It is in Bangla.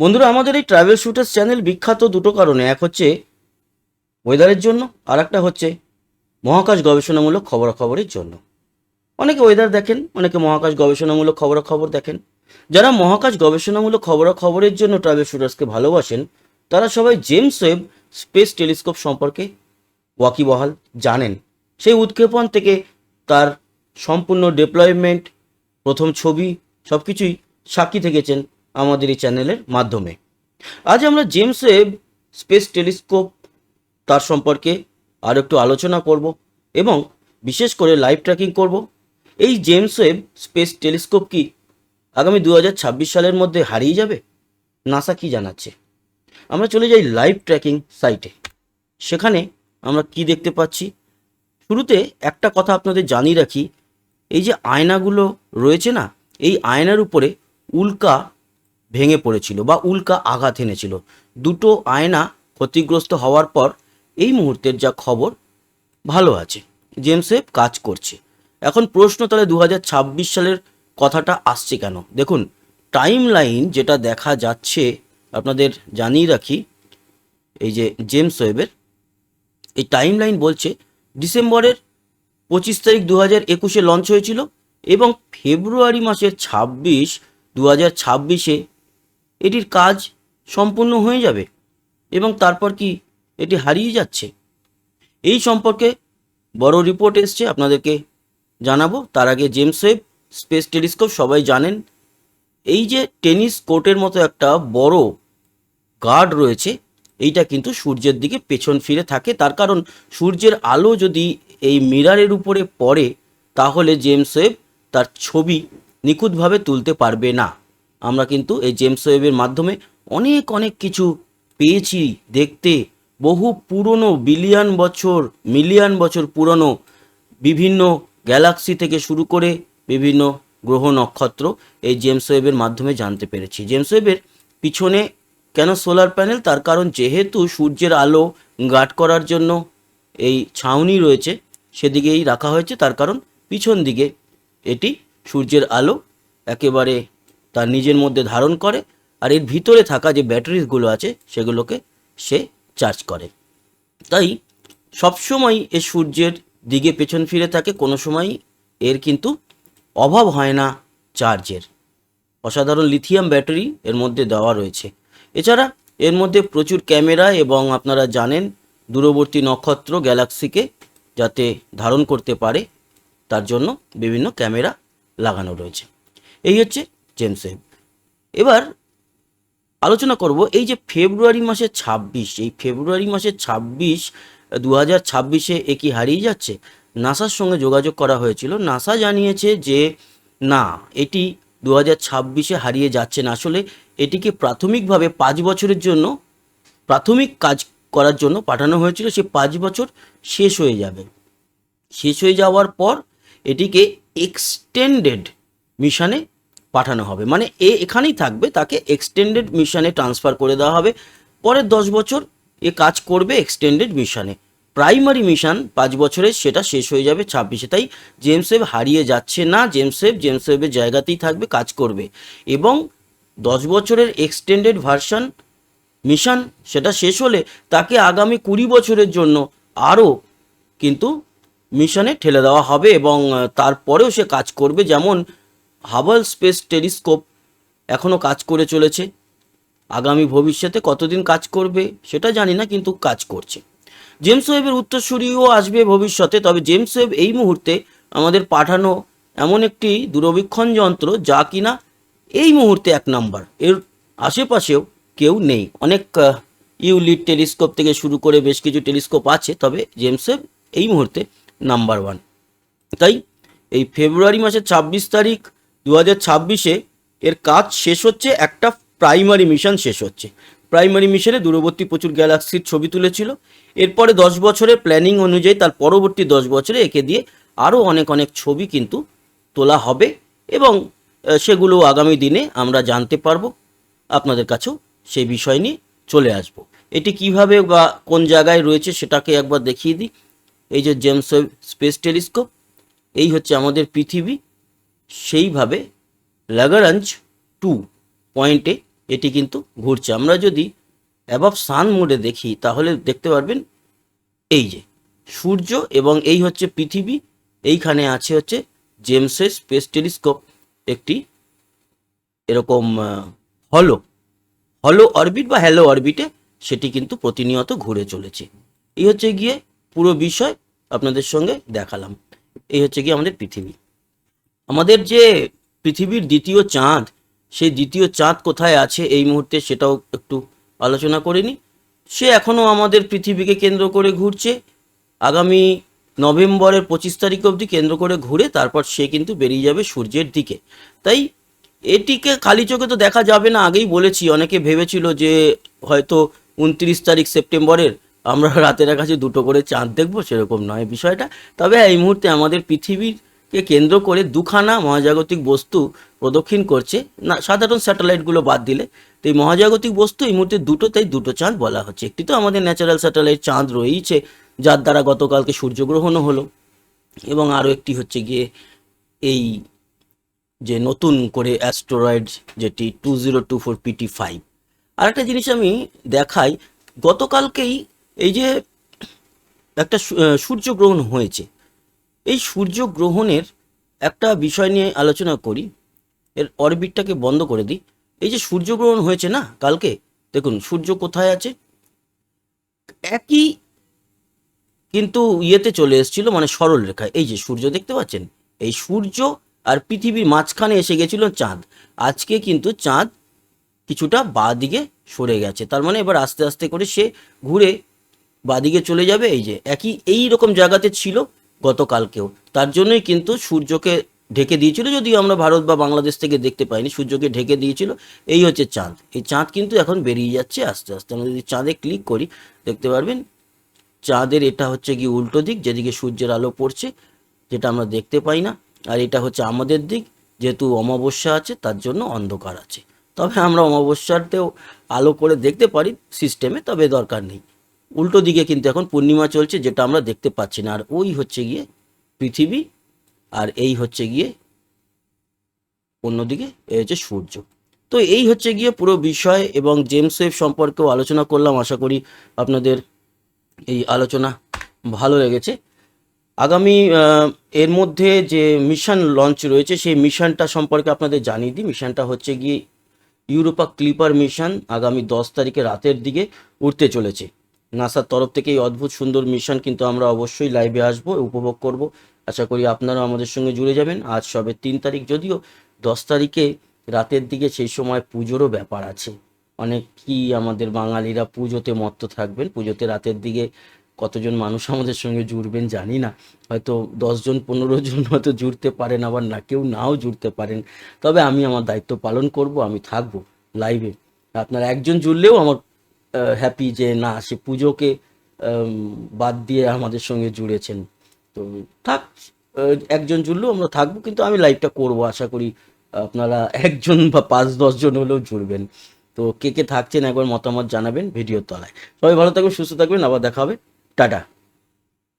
বন্ধুরা, আমাদের এই ট্রাভেল শুটার্স চ্যানেল বিখ্যাত দুটো কারণে। এক হচ্ছে ওয়েদারের জন্য আর একটা হচ্ছে মহাকাশ গবেষণামূলক খবরাখবরের জন্য। অনেকে ওয়েদার দেখেন, অনেকে মহাকাশ গবেষণামূলক খবরাখবর দেখেন। যারা মহাকাশ গবেষণামূলক খবরাখবরের জন্য ট্রাভেল শুটার্সকে ভালোবাসেন, তারা সবাই জেমস ওয়েব স্পেস টেলিস্কোপ সম্পর্কে ওয়াকিবহাল জানেন। সেই উৎক্ষেপণ থেকে তার সম্পূর্ণ ডিপ্লয়মেন্ট প্রথম ছবি সব কিছুই সাক্ষী থেকেছেন আমাদের এই চ্যানেলের মাধ্যমে। আজ আমরা জেমস ওয়েব স্পেস টেলিস্কোপ তার সম্পর্কে আর একটু আলোচনা করব এবং বিশেষ করে লাইভ ট্র্যাকিং করব। এই জেমস ওয়েব স্পেস টেলিস্কোপ কি আগামী দু হাজার ছাব্বিশ সালের মধ্যে হারিয়ে যাবে? নাসা কি জানাচ্ছে? আমরা চলে যাই লাইভ ট্র্যাকিং সাইটে সেখানে আমরা কি দেখতে পাচ্ছি? শুরুতে একটা কথা আপনাদের জানিয়ে রাখি, এই যে আয়নাগুলো রয়েছে না, এই আয়নার উপরে উল্কা ভেঙে পড়েছিল বা উল্কা আঘাত এনেছিল। দুটো আয়না ক্ষতিগ্রস্ত হওয়ার পর এই মুহূর্তের যা খবর, ভালো আছে। জেমস কাজ করছে। এখন প্রশ্ন তাহলে দু হাজার ছাব্বিশ সালের কথাটা আসছে কেন? দেখুন টাইম লাইন যেটা দেখা যাচ্ছে, আপনাদের জানিয়ে রাখি, এই যে জেমস ওয়েবের, এই টাইম লাইন বলছে ডিসেম্বরের পঁচিশ তারিখ দু হাজার একুশে লঞ্চ হয়েছিল এবং ফেব্রুয়ারি মাসের ছাব্বিশ দু হাজার ছাব্বিশে এটির কাজ সম্পূর্ণ হয়ে যাবে এবং তারপর কি এটি হারিয়ে যাচ্ছে? এই সম্পর্কে বড় রিপোর্ট এসছে, আপনাদেরকে জানাব। তার আগে জেমস ওয়েব, স্পেস টেলিস্কোপ, সবাই জানেন। এই যে টেনিস কোর্টের মতো একটা বড় গার্ড রয়েছে, এইটা কিন্তু সূর্যের দিকে পেছন ফিরে থাকে। তার কারণ সূর্যের আলো যদি এই মিরারের উপরে পড়ে, তাহলে জেমস ওয়েব তার ছবি নিখুঁতভাবে তুলতে পারবে না। আমরা কিন্তু এই জেমস ওয়েবের মাধ্যমে অনেক অনেক কিছু পেয়েছি দেখতে। বহু পুরনো, বিলিয়ন বছর, মিলিয়ন বছর পুরনো বিভিন্ন গ্যালাক্সি থেকে শুরু করে বিভিন্ন গ্রহ নক্ষত্র এই জেমস ওয়েবের মাধ্যমে জানতে পেরেছি। জেমস ওয়েবের পিছনে কেন সোলার প্যানেল তার কারণ যেহেতু সূর্যের আলো গার্ড করার জন্য এই ছাউনি রয়েছে, সেদিকেই রাখা হয়েছে। তার কারণ পিছন দিকে এটি সূর্যের আলো একেবারে তার নিজের মধ্যে ধারণ করে আর এর ভিতরে থাকা যে ব্যাটারিগুলো আছে সেগুলোকে সে চার্জ করে। তাই সবসময় এ সূর্যের দিকে পেছন ফিরে থাকে, কোনো সময় এর কিন্তু অভাব হয় না চার্জের অসাধারণ লিথিয়াম ব্যাটারি এর মধ্যে দেওয়া রয়েছে। এছাড়া এর মধ্যে প্রচুর ক্যামেরা এবং আপনারা জানেন দূরবর্তী নক্ষত্র গ্যালাক্সিকে যাতে ধারণ করতে পারে, তার জন্য বিভিন্ন ক্যামেরা লাগানো রয়েছে। এই হচ্ছে জেমস। এবার আলোচনা করব এই যে ফেব্রুয়ারি মাসে ছাব্বিশ, এই ফেব্রুয়ারি মাসে ছাব্বিশ দু হাজার ছাব্বিশে এ কি হারিয়ে যাচ্ছে? নাসার সঙ্গে যোগাযোগ করা হয়েছিল। নাসা জানিয়েছে যে, না, এটি দু হাজার ছাব্বিশে হারিয়ে যাচ্ছে না। আসলে এটিকে প্রাথমিকভাবে পাঁচ বছরের জন্য, প্রাথমিক কাজ করার জন্য পাঠানো হয়েছিল। সে পাঁচ বছর শেষ হয়ে যাবে। শেষ হয়ে যাওয়ার পর এটিকে এক্সটেন্ডেড মিশনে পাঠানো হবে। মানে এ এখানেই থাকবে, তাকে এক্সটেন্ডেড মিশনে ট্রান্সফার করে দেওয়া হবে। পরের দশ বছর এ কাজ করবে এক্সটেন্ডেড মিশনে প্রাইমারি মিশন পাঁচ বছরে সেটা শেষ হয়ে যাবে ছাব্বিশে। তাই জেমস হারিয়ে যাচ্ছে না। জেমস ওয়েব জেমস ওয়েবের জায়গাতেই থাকবে, কাজ করবে। এবং দশ বছরের এক্সটেন্ডেড ভার্সন মিশন সেটা শেষ হলে তাকে আগামী কুড়ি বছরের জন্য আরও কিন্তু মিশনে ঠেলে দেওয়া হবে এবং তারপরেও সে কাজ করবে। যেমন হাবল স্পেস টেলিস্কোপ এখনও কাজ করে চলেছে। আগামী ভবিষ্যতে কতদিন কাজ করবে সেটা জানি না, কিন্তু কাজ করছে। জেমস ওয়েবের উত্তরসূরিও আসবে ভবিষ্যতে, তবে জেমস ওয়েব এই মুহূর্তে আমাদের পাঠানো এমন একটি দূরবীক্ষণ যন্ত্র যা কিনা এই মুহূর্তে এক নাম্বার। এর আশেপাশেও কেউ নেই। অনেক ইউলিড টেলিস্কোপ থেকে শুরু করে বেশ কিছু টেলিস্কোপ আছে, তবে জেমস ওয়েব এই মুহূর্তে নাম্বার ওয়ান। তাই এই ফেব্রুয়ারি মাসের ছাব্বিশ তারিখ দু হাজার ছাব্বিশে এর কাজ শেষ হচ্ছে, একটা প্রাইমারি মিশন শেষ হচ্ছে। প্রাইমারি মিশনে দূরবর্তী প্রচুর গ্যালাক্সির ছবি তুলেছিল। এরপরে দশ বছরের প্ল্যানিং অনুযায়ী তার পরবর্তী দশ বছরে একে দিয়ে আরও অনেক অনেক ছবি কিন্তু তোলা হবে এবং সেগুলো আগামী দিনে আমরা জানতে পারব। আপনাদের কাছেও সেই বিষয় নিয়ে চলে আসব। এটি কীভাবে বা কোন জায়গায় রয়েছে সেটাকে একবার দেখিয়ে দিই। এই যে জেমস স্পেস টেলিস্কোপ এই হচ্ছে আমাদের পৃথিবী। সেইভাবে ল্যাগারাঞ্জ টু পয়েন্টে এটি কিন্তু ঘুরছে। আমরা যদি অ্যাবভ সান মোডে দেখি, তাহলে দেখতে পারবেন এই যে সূর্য এবং এই হচ্ছে পৃথিবী, এইখানে আছে হচ্ছে জেমসের স্পেস টেলিস্কোপ একটি এরকম হলো হলো অরবিট বা হ্যালো অরবিটে সেটি কিন্তু প্রতিনিয়ত ঘুরে চলেছে। এই হচ্ছে গিয়ে পুরো বিষয় আপনাদের সঙ্গে দেখালাম। এই হচ্ছে গিয়ে আমাদের পৃথিবী। আমাদের যে পৃথিবীর দ্বিতীয় চাঁদ, সেই দ্বিতীয় চাঁদ কোথায় আছে এই মুহূর্তে সেটাও একটু আলোচনা করে সে এখনও আমাদের পৃথিবীকে কেন্দ্র করে ঘুরছে। আগামী নভেম্বরের পঁচিশ তারিখ অবধি কেন্দ্র করে ঘুরে তারপর সে কিন্তু বেরিয়ে যাবে সূর্যের দিকে। তাই এটিকে খালি চোখে তো দেখা যাবে না, আগেই বলেছি, অনেকে ভেবেছিল যে হয়তো উনত্রিশ তারিখ সেপ্টেম্বরের আমরা রাতের কাছে দুটো করে চাঁদ দেখব, সেরকম নয় বিষয়টা। তবে এই মুহূর্তে আমাদের পৃথিবীকে কেন্দ্র করে দুখানা মহাজাগতিক বস্তু প্রদক্ষিণ করছে। না, সাধারণ স্যাটেলাইটগুলো বাদ দিলে। তো এই মহাজাগতিক বস্তু এই মুহূর্তে দুটো তাই দুটো চাঁদ বলা হচ্ছে। একটি তো আমাদের ন্যাচারাল স্যাটেলাইট চাঁদ রয়েইছে, যার দ্বারা গতকালকে সূর্যগ্রহণও হলো। এবং আরও একটি হচ্ছে গিয়ে এই যে নতুন করে অ্যাস্টেরয়েড যেটি two zero two four PT five আর একটা জিনিস আমি দেখাই, গতকালকেই এই যে একটা সূর্যগ্রহণ হয়েছে। এই সূর্যগ্রহণের একটা বিষয় নিয়ে আলোচনা করি। এর অরবিটটাকে বন্ধ করে দিই। এই যে সূর্যগ্রহণ হয়েছে না কালকে? দেখুন, সূর্য কোথায় আছে? একই কিন্তু ইয়েতে চলে এসেছিল মানে সরল রেখায় এই যে সূর্য দেখতে পাচ্ছেন? এই সূর্য আর পৃথিবীর মাঝখানে এসে গেছিল চাঁদ। আজকে কিন্তু চাঁদ কিছুটা বাঁ দিকে সরে গেছে। তার মানে এবার আস্তে আস্তে করে সে ঘুরে বাদিকে চলে যাবে। এই যে একই, এই রকম জায়গাতে ছিল। গতকালকেও। তার জন্যই কিন্তু সূর্যকে ঢেকে দিয়েছিল, যদিও আমরা ভারত বা বাংলাদেশ থেকে দেখতে পাইনি, সূর্যকে ঢেকে দিয়েছিল। এই হচ্ছে চাঁদ। এই চাঁদ কিন্তু এখন বেরিয়ে যাচ্ছে আস্তে আস্তে। আমরা যদি চাঁদে ক্লিক করি, দেখতে পারবেন, চাঁদের এটা হচ্ছে কি উল্টো দিক, যেদিকে সূর্যের আলো পড়ছে, যেটা আমরা দেখতে পাই না। আর এটা হচ্ছে আমাদের দিক, যেহেতু অমাবস্যা আছে, তার জন্য অন্ধকার আছে। তবে আমরা অমাবস্যাতেও আলো করে দেখতে পারি সিস্টেমে তবে দরকার নেই। উল্টো দিকে কিন্তু এখন পূর্ণিমা চলছে, যেটা আমরা দেখতে পাচ্ছি না। আর ওই হচ্ছে গিয়ে পৃথিবী, আর এই হচ্ছে গিয়ে অন্যদিকে, এই হচ্ছে সূর্য। তো এই হচ্ছে গিয়ে পুরো বিষয়, এবং জেমস ওয়েভ সম্পর্কেও আলোচনা করলাম, আশা করি আপনাদের এই আলোচনা ভালো লেগেছে। আগামী এর মধ্যে যে মিশন লঞ্চ রয়েছে, সেই মিশনটা সম্পর্কে আপনাদের জানিয়ে দিই। মিশনটা হচ্ছে গিয়ে ইউরোপা ক্লিপার মিশন আগামী দশ তারিখে রাতের দিকে উঠতে চলেছে। নাসার তরফ থেকে এই অদ্ভুত সুন্দর মিশন কিন্তু আমরা অবশ্যই লাইভে আসব, উপভোগ করব। আশা করি আপনারাও আমাদের সঙ্গে জুড়ে যাবেন। আজ সবে তিন তারিখ, যদিও দশ তারিখে রাতের দিকে সেই সময় পুজোরও ব্যাপার আছে। অনেক কি আমাদের বাঙালিরা পুজোতে মত্ত থাকবেন, পুজোতে রাতের দিকে কতজন মানুষ আমাদের সঙ্গে জুড়বেন জানি না। হয়তো দশজন পনেরো জন হয়তো জুড়তে পারেন, আবার না, কেউ নাও জুড়তে পারেন। তবে আমি আমার দায়িত্ব পালন করব, আমি থাকব লাইভে আপনার একজন জুড়লেও আমার হ্যাপি যে না, সে পুজোকে বাদ দিয়ে আমাদের সঙ্গে জুড়েছেন। তো থাক একজন জুড়লেও আমরা থাকব, কিন্তু আমি লাইভটা করব, আশা করি আপনারা একজন বা পাঁচ দশজন হলেও জুড়বেন। তো কে কে থাকছেন একবার মতামত জানাবেন ভিডিওর তলায়। সবাই ভালো থাকবেন, সুস্থ থাকবেন, আবার দেখা হবে। টাটা।